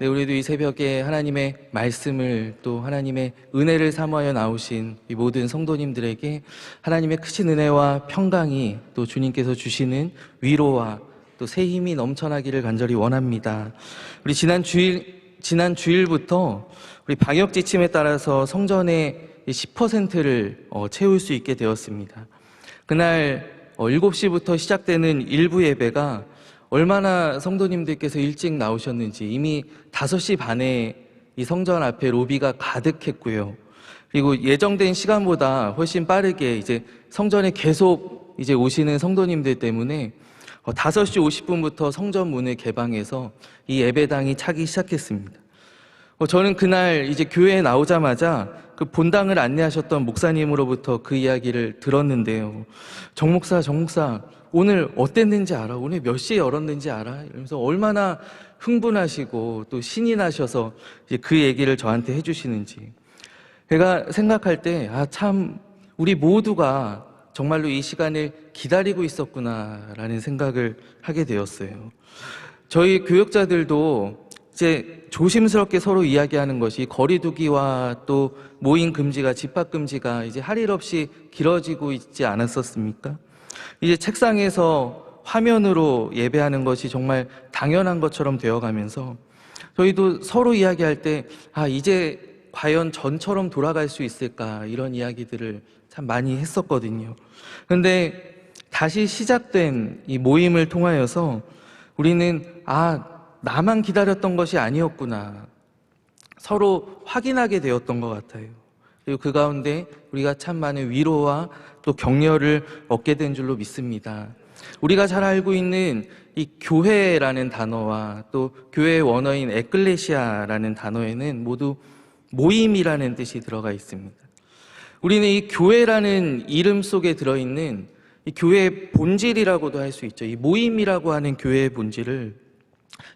네, 우리도 이 새벽에 하나님의 말씀을 또 하나님의 은혜를 삼하여 나오신 이 모든 성도님들에게 하나님의 크신 은혜와 평강이 또 주님께서 주시는 위로와 또 새 힘이 넘쳐나기를 간절히 원합니다. 우리 지난 주일 지난 주일부터 우리 방역 지침에 따라서 성전의 10%를 어, 채울 수 있게 되었습니다. 그날 어, 7시부터 시작되는 일부 예배가 얼마나 성도님들께서 일찍 나오셨는지 이미 5시 반에 이 성전 앞에 로비가 가득했고요. 그리고 예정된 시간보다 훨씬 빠르게 이제 성전에 계속 이제 오시는 성도님들 때문에 어, 5시 50분부터 성전 문을 개방해서 이 예배당이 차기 시작했습니다. 어, 저는 그날 이제 교회에 나오자마자 그 본당을 안내하셨던 목사님으로부터 그 이야기를 들었는데요. 정 목사, 정 목사, 오늘 어땠는지 알아? 오늘 몇 시에 열었는지 알아? 이러면서 얼마나 흥분하시고 또 신이 나셔서 그 얘기를 저한테 해주시는지. 제가 생각할 때, 아, 참, 우리 모두가 정말로 이 시간을 기다리고 있었구나라는 생각을 하게 되었어요. 저희 교역자들도 이제 조심스럽게 서로 이야기하는 것이 거리두기와 또 모임 금지가 집합 금지가 이제 할 일 없이 길어지고 있지 않았었습니까? 이제 책상에서 화면으로 예배하는 것이 정말 당연한 것처럼 되어가면서 저희도 서로 이야기할 때 아, 이제 과연 전처럼 돌아갈 수 있을까 이런 이야기들을 참 많이 했었거든요. 근데 다시 시작된 이 모임을 통하여서 우리는 아, 나만 기다렸던 것이 아니었구나. 서로 확인하게 되었던 것 같아요. 그리고 그 가운데 우리가 참 많은 위로와 또 격려를 얻게 된 줄로 믿습니다. 우리가 잘 알고 있는 이 교회라는 단어와 또 교회의 원어인 에클레시아라는 단어에는 모두 모임이라는 뜻이 들어가 있습니다. 우리는 이 교회라는 이름 속에 들어있는 이 교회의 본질이라고도 할 수 있죠. 이 모임이라고 하는 교회의 본질을 이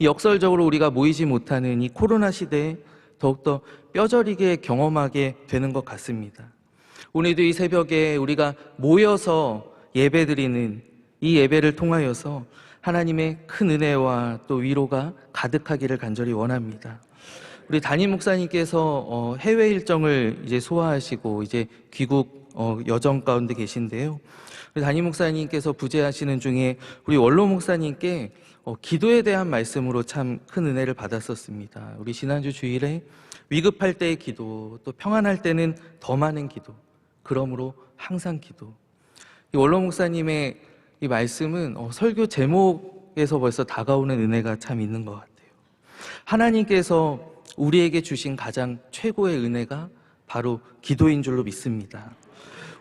역설적으로 우리가 모이지 못하는 이 코로나 시대에 더욱더 뼈저리게 경험하게 되는 것 같습니다. 오늘도 이 새벽에 우리가 모여서 예배드리는 이 예배를 통하여서 하나님의 큰 은혜와 또 위로가 가득하기를 간절히 원합니다. 우리 담임 목사님께서 어, 해외 일정을 이제 소화하시고 이제 귀국 어, 여정 가운데 계신데요. 담임 목사님께서 부재하시는 중에 우리 원로 목사님께 어, 기도에 대한 말씀으로 참 큰 은혜를 받았었습니다. 우리 지난주 주일에 위급할 때의 기도, 또 평안할 때는 더 많은 기도, 그러므로 항상 기도. 이 원로 목사님의 이 말씀은 어, 설교 제목에서 벌써 다가오는 은혜가 참 있는 것 같아요. 하나님께서 우리에게 주신 가장 최고의 은혜가 바로 기도인 줄로 믿습니다.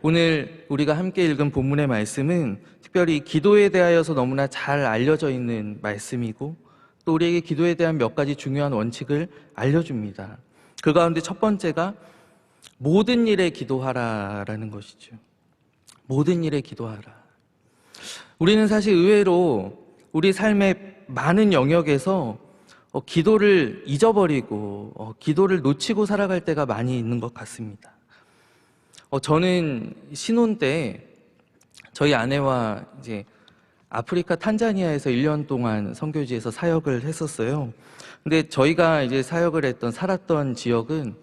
오늘 우리가 함께 읽은 본문의 말씀은 특별히 기도에 대하여서 너무나 잘 알려져 있는 말씀이고 또 우리에게 기도에 대한 몇 가지 중요한 원칙을 알려줍니다. 그 가운데 첫 번째가 모든 일에 기도하라라는 것이죠. 모든 일에 기도하라. 우리는 사실 의외로 우리 삶의 많은 영역에서 어, 기도를 잊어버리고 어, 기도를 놓치고 살아갈 때가 많이 있는 것 같습니다. 어, 저는 신혼 때 저희 아내와 이제 아프리카 탄자니아에서 1년 동안 선교지에서 사역을 했었어요. 근데 저희가 이제 사역을 했던 살았던 지역은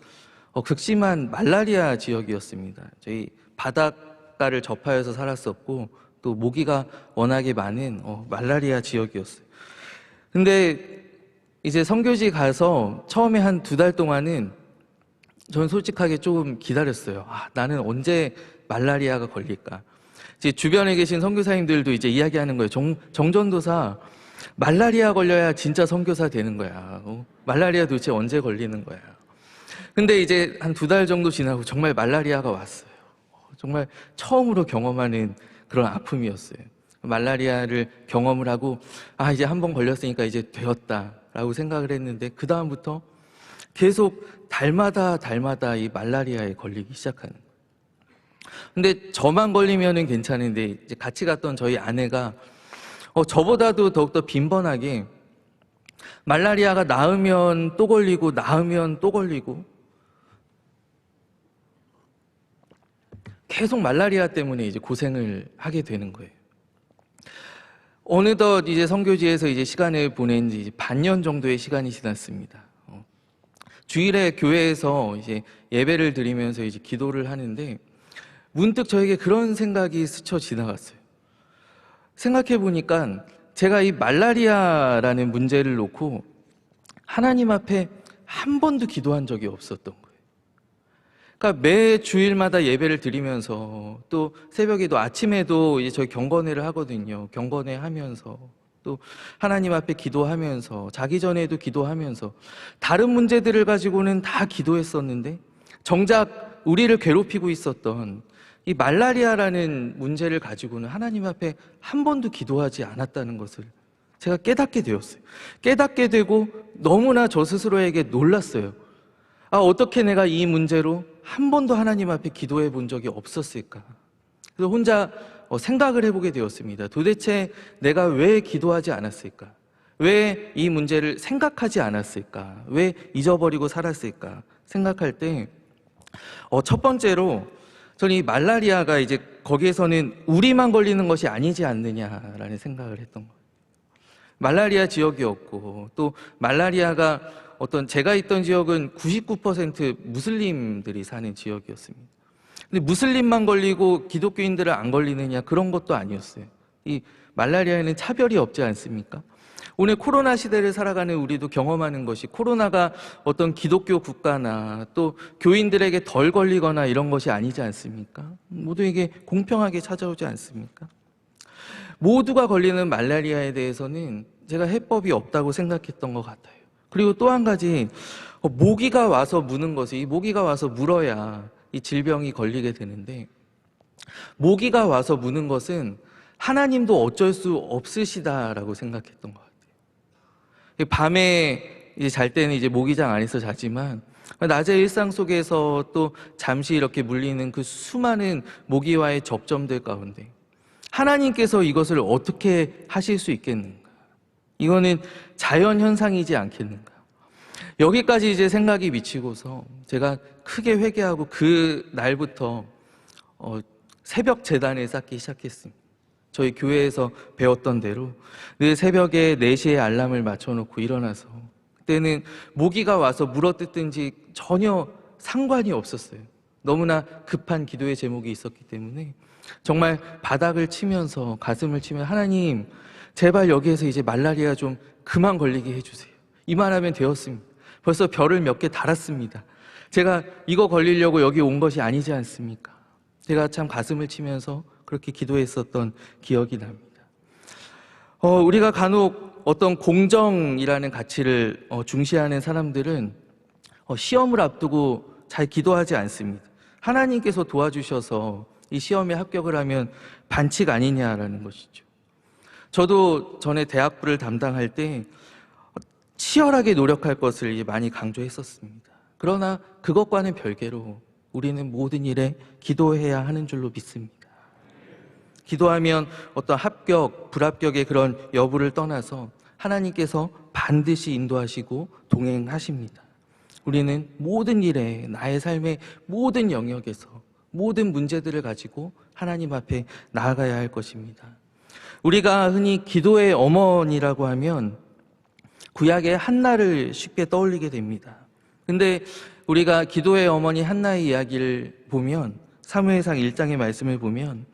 어, 극심한 말라리아 지역이었습니다. 저희 바닷가를 접하여서 살았었고 또 모기가 워낙에 많은 어, 말라리아 지역이었어요. 근데 이제 선교지 가서 처음에 한 두 달 동안은 저는 솔직하게 조금 기다렸어요. 아, 나는 언제 말라리아가 걸릴까? 이제 주변에 계신 선교사님들도 이제 이야기하는 거예요. 정, 정전도사 말라리아 걸려야 진짜 선교사 되는 거야. 어? 말라리아 도대체 언제 걸리는 거야? 근데 이제 한 두 달 정도 지나고 정말 말라리아가 왔어요. 정말 처음으로 경험하는 그런 아픔이었어요. 말라리아를 경험을 하고 아 이제 한 번 걸렸으니까 이제 되었다라고 생각을 했는데 그 다음부터 계속 달마다 달마다 이 말라리아에 걸리기 시작하는 거예요. 근데 저만 걸리면은 괜찮은데 이제 같이 갔던 저희 아내가 어, 저보다도 더욱더 빈번하게 말라리아가 나으면 또 걸리고 나으면 또 걸리고 계속 말라리아 때문에 이제 고생을 하게 되는 거예요. 어느덧 이제 선교지에서 이제 시간을 보낸 지 반년 정도의 시간이 지났습니다. 어, 주일에 교회에서 이제 예배를 드리면서 이제 기도를 하는데 문득 저에게 그런 생각이 스쳐 지나갔어요. 생각해 보니까 제가 이 말라리아라는 문제를 놓고 하나님 앞에 한 번도 기도한 적이 없었던 거예요. 그러니까 매 주일마다 예배를 드리면서 또 새벽에도 아침에도 이제 저희 경건회를 하거든요. 경건회 하면서 또 하나님 앞에 기도하면서 자기 전에도 기도하면서 다른 문제들을 가지고는 다 기도했었는데 정작 우리를 괴롭히고 있었던 이 말라리아라는 문제를 가지고는 하나님 앞에 한 번도 기도하지 않았다는 것을 제가 깨닫게 되었어요. 깨닫게 되고 너무나 저 스스로에게 놀랐어요. 아, 어떻게 내가 이 문제로 한 번도 하나님 앞에 기도해 본 적이 없었을까? 그래서 혼자 어, 생각을 해보게 되었습니다. 도대체 내가 왜 기도하지 않았을까? 왜 이 문제를 생각하지 않았을까? 왜 잊어버리고 살았을까? 생각할 때, 어, 첫 번째로 저는 이 말라리아가 이제 거기에서는 우리만 걸리는 것이 아니지 않느냐라는 생각을 했던 거예요. 말라리아 지역이었고 또 말라리아가 어떤 제가 있던 지역은 99% 무슬림들이 사는 지역이었습니다. 근데 무슬림만 걸리고 기독교인들은 안 걸리느냐 그런 것도 아니었어요. 이 말라리아에는 차별이 없지 않습니까? 오늘 코로나 시대를 살아가는 우리도 경험하는 것이 코로나가 어떤 기독교 국가나 또 교인들에게 덜 걸리거나 이런 것이 아니지 않습니까? 모두에게 공평하게 찾아오지 않습니까? 모두가 걸리는 말라리아에 대해서는 제가 해법이 없다고 생각했던 것 같아요. 그리고 또 한 가지 어, 모기가 와서 무는 것이 이 모기가 와서 물어야 이 질병이 걸리게 되는데 모기가 와서 무는 것은 하나님도 어쩔 수 없으시다라고 생각했던 것 같아요. 밤에 이제 잘 때는 이제 모기장 안에서 자지만 낮의 일상 속에서 또 잠시 이렇게 물리는 그 수많은 모기와의 접점들 가운데 하나님께서 이것을 어떻게 하실 수 있겠는가? 이거는 자연 현상이지 않겠는가? 여기까지 이제 생각이 미치고서 제가 크게 회개하고 그 날부터 어, 새벽 재단을 쌓기 시작했습니다. 저희 교회에서 배웠던 대로 늘 새벽에 4시에 알람을 맞춰놓고 일어나서 그때는 모기가 와서 물어뜯든지 전혀 상관이 없었어요. 너무나 급한 기도의 제목이 있었기 때문에 정말 바닥을 치면서 가슴을 치며 하나님 제발 여기에서 이제 말라리아 좀 그만 걸리게 해주세요. 이만하면 되었습니다. 벌써 별을 몇 개 달았습니다. 제가 이거 걸리려고 여기 온 것이 아니지 않습니까? 제가 참 가슴을 치면서 그렇게 기도했었던 기억이 납니다. 어, 우리가 간혹 어떤 공정이라는 가치를 어, 중시하는 사람들은 어, 시험을 앞두고 잘 기도하지 않습니다. 하나님께서 도와주셔서 이 시험에 합격을 하면 반칙 아니냐라는 것이죠. 저도 전에 대학부를 담당할 때 치열하게 노력할 것을 많이 강조했었습니다. 그러나 그것과는 별개로 우리는 모든 일에 기도해야 하는 줄로 믿습니다. 기도하면 어떤 합격, 불합격의 그런 여부를 떠나서 하나님께서 반드시 인도하시고 동행하십니다. 우리는 모든 일에 나의 삶의 모든 영역에서 모든 문제들을 가지고 하나님 앞에 나아가야 할 것입니다. 우리가 흔히 기도의 어머니라고 하면 구약의 한나를 쉽게 떠올리게 됩니다. 근데 우리가 기도의 어머니 한나의 이야기를 보면 사무엘상 1장의 말씀을 보면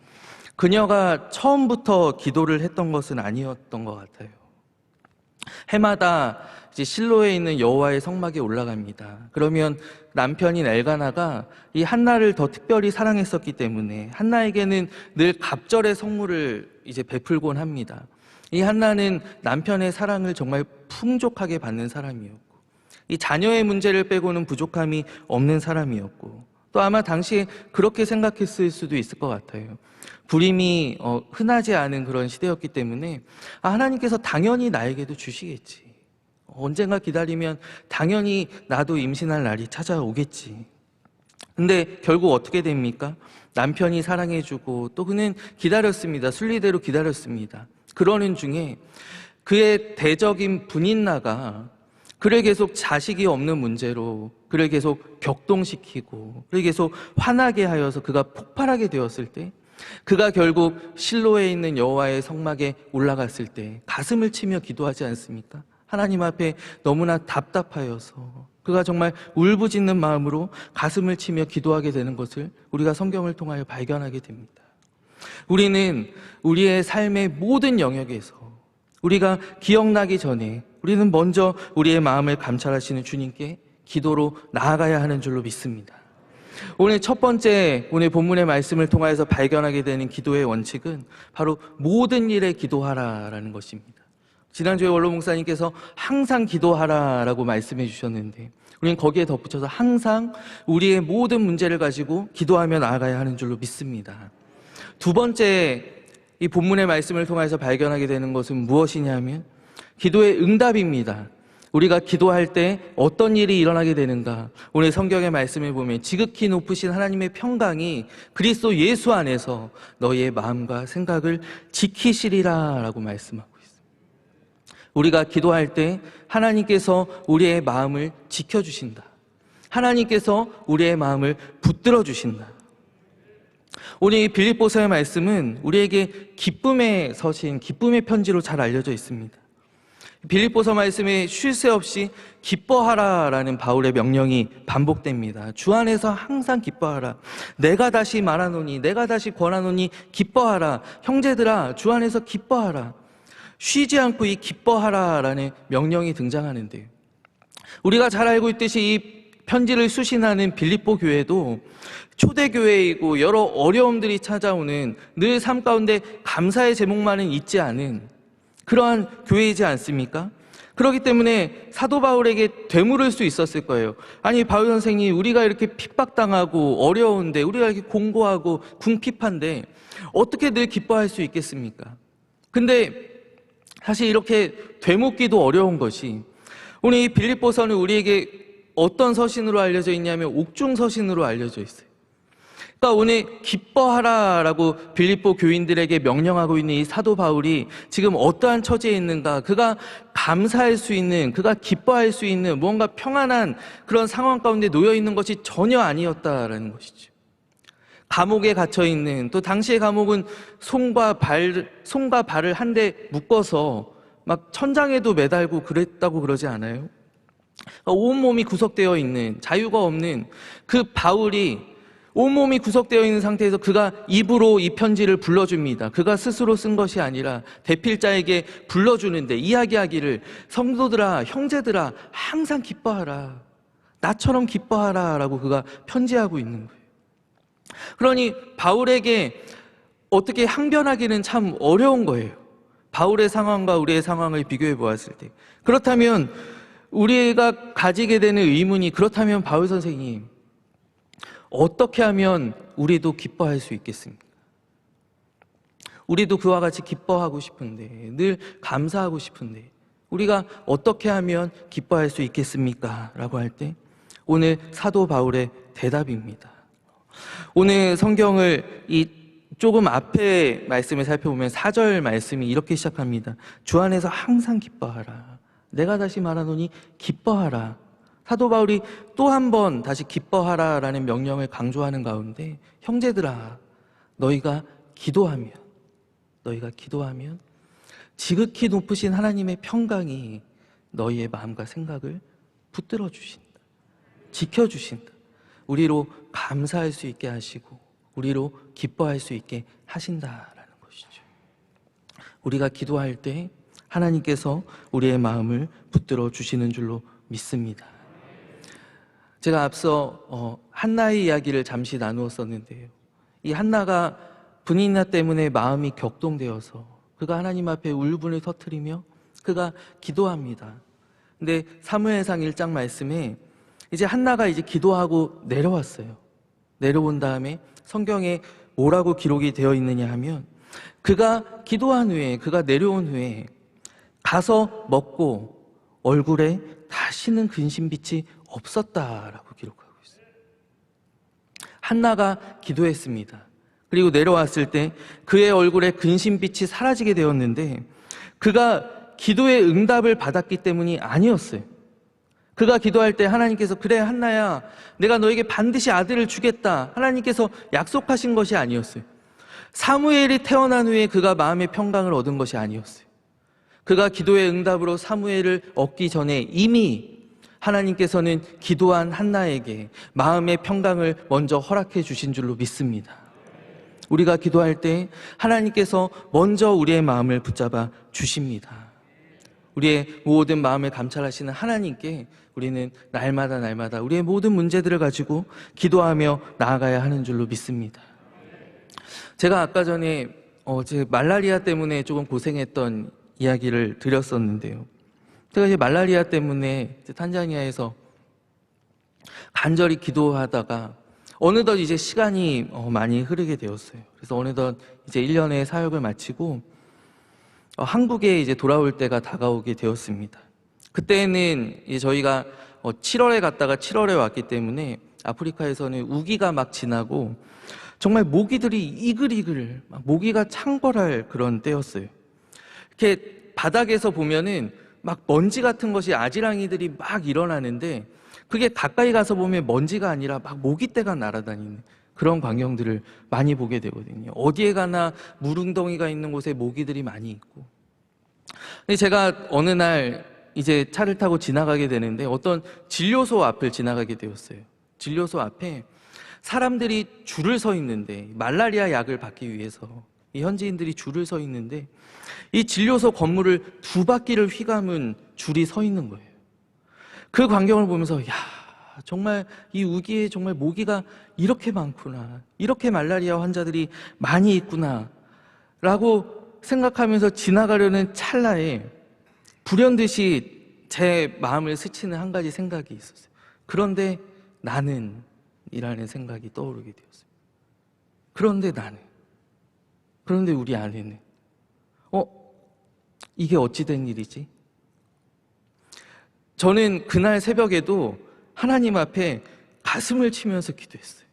그녀가 처음부터 기도를 했던 것은 아니었던 것 같아요. 해마다 이제 실로에 있는 여호와의 성막에 올라갑니다. 그러면 남편인 엘가나가 이 한나를 더 특별히 사랑했었기 때문에 한나에게는 늘 갑절의 성물을 이제 베풀곤 합니다. 이 한나는 남편의 사랑을 정말 풍족하게 받는 사람이었고, 이 자녀의 문제를 빼고는 부족함이 없는 사람이었고, 또 아마 당시에 그렇게 생각했을 수도 있을 것 같아요. 불임이 어, 흔하지 않은 그런 시대였기 때문에 아, 하나님께서 당연히 나에게도 주시겠지. 언젠가 기다리면 당연히 나도 임신할 날이 찾아오겠지. 근데 결국 어떻게 됩니까? 남편이 사랑해주고 또 그는 기다렸습니다. 순리대로 기다렸습니다. 그러는 중에 그의 대적인 분인나가 그를 계속 자식이 없는 문제로 그를 계속 격동시키고 그를 계속 화나게 하여서 그가 폭발하게 되었을 때 그가 결국 실로에 있는 여호와의 성막에 올라갔을 때 가슴을 치며 기도하지 않습니까? 하나님 앞에 너무나 답답하여서 그가 정말 울부짖는 마음으로 가슴을 치며 기도하게 되는 것을 우리가 성경을 통하여 발견하게 됩니다. 우리는 우리의 삶의 모든 영역에서 우리가 기억나기 전에 우리는 먼저 우리의 마음을 감찰하시는 주님께 기도로 나아가야 하는 줄로 믿습니다. 오늘 첫 번째 오늘 본문의 말씀을 통하여서 발견하게 되는 기도의 원칙은 바로 모든 일에 기도하라라는 것입니다. 지난주에 원로 목사님께서 항상 기도하라라고 말씀해 주셨는데 우리는 거기에 덧붙여서 항상 우리의 모든 문제를 가지고 기도하며 나아가야 하는 줄로 믿습니다. 두 번째 이 본문의 말씀을 통해서 발견하게 되는 것은 무엇이냐면 기도의 응답입니다. 우리가 기도할 때 어떤 일이 일어나게 되는가? 오늘 성경의 말씀을 보면 지극히 높으신 하나님의 평강이 그리스도 예수 안에서 너희의 마음과 생각을 지키시리라라고 말씀하고 있습니다. 우리가 기도할 때 하나님께서 우리의 마음을 지켜 주신다. 하나님께서 우리의 마음을 붙들어 주신다. 이 빌립보서의 말씀은 우리에게 기쁨의 서신, 기쁨의 편지로 잘 알려져 있습니다. 빌립보서 말씀에 쉴 새 없이 기뻐하라라는 바울의 명령이 반복됩니다. 주 안에서 항상 기뻐하라. 내가 다시 말하노니, 내가 다시 권하노니 기뻐하라. 형제들아, 주 안에서 기뻐하라. 쉬지 않고 이 기뻐하라라는 명령이 등장하는데요. 우리가 잘 알고 있듯이 이 편지를 수신하는 빌립보 교회도 초대교회이고 여러 어려움들이 찾아오는 늘 삶 가운데 감사의 제목만은 잊지 않은 그러한 교회이지 않습니까? 그렇기 때문에 사도 바울에게 되물을 수 있었을 거예요. 아니, 바울 선생님, 우리가 이렇게 핍박당하고 어려운데, 우리가 이렇게 공고하고 궁핍한데, 어떻게 늘 기뻐할 수 있겠습니까? 근데 사실 이렇게 되묻기도 어려운 것이, 오늘 이 빌립보서는 우리에게 어떤 서신으로 알려져 있냐면 옥중 서신으로 알려져 있어요. 그러니까 오늘 기뻐하라라고 빌립보 교인들에게 명령하고 있는 이 사도 바울이 지금 어떠한 처지에 있는가? 그가 감사할 수 있는, 그가 기뻐할 수 있는 무언가 평안한 그런 상황 가운데 놓여 있는 것이 전혀 아니었다라는 것이죠. 감옥에 gat혀 있는 또 당시의 감옥은 손과 발, 손과 발을 한대 묶어서 막 천장에도 매달고 그랬다고 그러지 않아요? 온몸이 구속되어 있는 자유가 없는 그 바울이 온몸이 구속되어 있는 상태에서 그가 입으로 이 편지를 불러줍니다. 그가 스스로 쓴 것이 아니라 대필자에게 불러주는데 이야기하기를 성도들아, 형제들아, 항상 기뻐하라. 나처럼 기뻐하라. 라고 그가 편지하고 있는 거예요. 그러니 바울에게 어떻게 항변하기는 참 어려운 거예요. 바울의 상황과 우리의 상황을 비교해 보았을 때. 그렇다면 우리가 가지게 되는 의문이 그렇다면 바울 선생님, 어떻게 하면 우리도 기뻐할 수 있겠습니까? 우리도 그와 같이 기뻐하고 싶은데, 늘 감사하고 싶은데, 우리가 어떻게 하면 기뻐할 수 있겠습니까? 라고 할 때, 오늘 사도 바울의 대답입니다. 오늘 성경을 이 조금 앞에 말씀을 살펴보면 4절 말씀이 이렇게 시작합니다. 주 안에서 항상 기뻐하라. 내가 다시 말하노니 기뻐하라. 사도 바울이 또 한 번 다시 기뻐하라라는 명령을 강조하는 가운데 형제들아 너희가 기도하면 너희가 기도하면 지극히 높으신 하나님의 평강이 너희의 마음과 생각을 붙들어 주신다. 지켜 주신다. 우리로 감사할 수 있게 하시고 우리로 기뻐할 수 있게 하신다라는 것이죠. 우리가 기도할 때 하나님께서 우리의 마음을 붙들어 주시는 줄로 믿습니다. 제가 앞서 어, 한나의 이야기를 잠시 나누었었는데요. 이 한나가 분인나 때문에 마음이 격동되어서 그가 하나님 앞에 울분을 터뜨리며 그가 기도합니다. 근데 사무엘상 1장 말씀에 이제 한나가 이제 기도하고 내려왔어요. 내려온 다음에 성경에 뭐라고 기록이 되어 있느냐 하면 그가 기도한 후에 그가 내려온 후에 가서 먹고 얼굴에 다시는 근심빛이 없었다라고 기록하고 있어요. 한나가 기도했습니다. 그리고 내려왔을 때 그의 얼굴에 근심빛이 사라지게 되었는데 그가 기도의 응답을 받았기 때문이 아니었어요. 그가 기도할 때 하나님께서 그래 한나야 내가 너에게 반드시 아들을 주겠다 하나님께서 약속하신 것이 아니었어요. 사무엘이 태어난 후에 그가 마음의 평강을 얻은 것이 아니었어요. 그가 기도의 응답으로 사무엘을 얻기 전에 이미 하나님께서는 기도한 한나에게 마음의 평강을 먼저 허락해 주신 줄로 믿습니다. 우리가 기도할 때 하나님께서 먼저 우리의 마음을 붙잡아 주십니다. 우리의 모든 마음을 감찰하시는 하나님께 우리는 날마다 날마다 우리의 모든 문제들을 가지고 기도하며 나아가야 하는 줄로 믿습니다. 제가 아까 전에 어, 제 말라리아 때문에 조금 고생했던 이야기를 드렸었는데요. 제가 이제 말라리아 때문에 이제 탄자니아에서 간절히 기도하다가 어느덧 이제 시간이 어, 많이 흐르게 되었어요. 그래서 어느덧 이제 1년의 사역을 마치고 어, 한국에 이제 돌아올 때가 다가오게 되었습니다. 그때는 저희가 어, 7월에 갔다가 7월에 왔기 때문에 아프리카에서는 우기가 막 지나고 정말 모기들이 이글이글 막 모기가 창궐할 그런 때였어요. 이렇게 바닥에서 보면은 막 먼지 같은 것이 아지랑이들이 막 일어나는데 그게 가까이 가서 보면 먼지가 아니라 막 모기떼가 날아다니는 그런 광경들을 많이 보게 되거든요. 어디에 가나 물웅덩이가 있는 곳에 모기들이 많이 있고. 제가 어느 날 이제 차를 타고 지나가게 되는데 어떤 진료소 앞을 지나가게 되었어요. 진료소 앞에 사람들이 줄을 서 있는데 말라리아 약을 받기 위해서 이 현지인들이 줄을 서 있는데 이 진료소 건물을 두 바퀴를 휘감은 줄이 서 있는 거예요. 그 광경을 보면서 야 정말 이 우기에 정말 모기가 이렇게 많구나 이렇게 말라리아 환자들이 많이 있구나라고 생각하면서 지나가려는 찰나에 불현듯이 제 마음을 스치는 한 가지 생각이 있었어요. 그런데 나는 이라는 생각이 떠오르게 되었어요. 그런데 나는 그런데 우리 아내는 어 이게 어찌 된 일이지? 저는 그날 새벽에도 하나님 앞에 가슴을 치면서 기도했어요.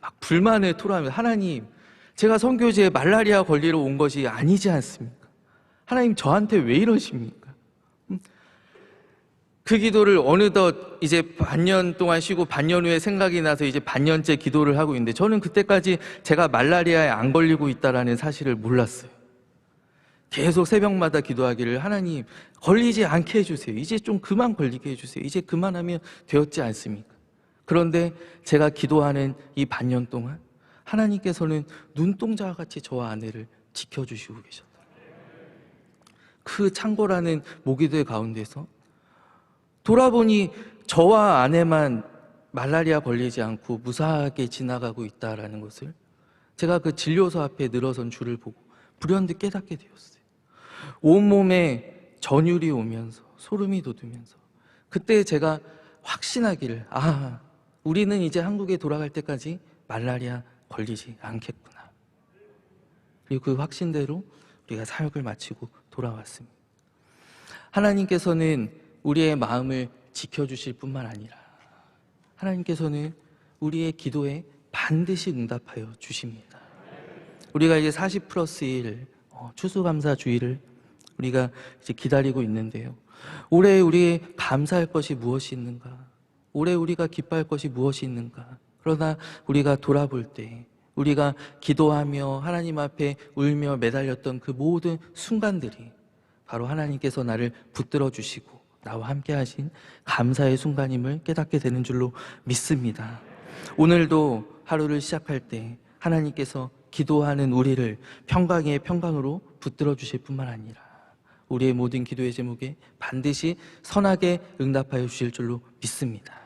막 불만을 토로하면서 하나님, 제가 선교지에 말라리아 걸리러 온 것이 아니지 않습니까? 하나님 저한테 왜 이러십니까? 음? 그 기도를 어느덧 이제 반년 동안 쉬고 반년 후에 생각이 나서 이제 반년째 기도를 하고 있는데 저는 그때까지 제가 말라리아에 안 걸리고 있다라는 사실을 몰랐어요. 계속 새벽마다 기도하기를 하나님 걸리지 않게 해주세요. 이제 좀 그만 걸리게 해주세요. 이제 그만하면 되었지 않습니까? 그런데 제가 기도하는 이 반년 동안 하나님께서는 눈동자와 같이 저와 아내를 지켜주시고 계셨다. 그 창고라는 모기들 가운데서 돌아보니 저와 아내만 말라리아 걸리지 않고 무사하게 지나가고 있다라는 것을 제가 그 진료소 앞에 늘어선 줄을 보고 불현듯 깨닫게 되었어요. 온몸에 전율이 오면서 소름이 돋으면서 그때 제가 확신하기를 아 우리는 이제 한국에 돌아갈 때까지 말라리아 걸리지 않겠구나 그리고 그 확신대로 우리가 사역을 마치고 돌아왔습니다 하나님께서는 우리의 마음을 지켜주실 뿐만 아니라 하나님께서는 우리의 기도에 반드시 응답하여 주십니다 우리가 이제 40 플러스 1 어, 추수감사 주의를 우리가 이제 기다리고 있는데요. 올해 우리 감사할 것이 무엇이 있는가? 올해 우리가 기뻐할 것이 무엇이 있는가? 그러나 우리가 돌아볼 때 우리가 기도하며 하나님 앞에 울며 매달렸던 그 모든 순간들이 바로 하나님께서 나를 붙들어 주시고 나와 함께 하신 감사의 순간임을 깨닫게 되는 줄로 믿습니다. 오늘도 하루를 시작할 때 하나님께서 기도하는 우리를 평강의 평강으로 붙들어 주실 뿐만 아니라 우리의 모든 기도의 제목에 반드시 선하게 응답하여 주실 줄로 믿습니다.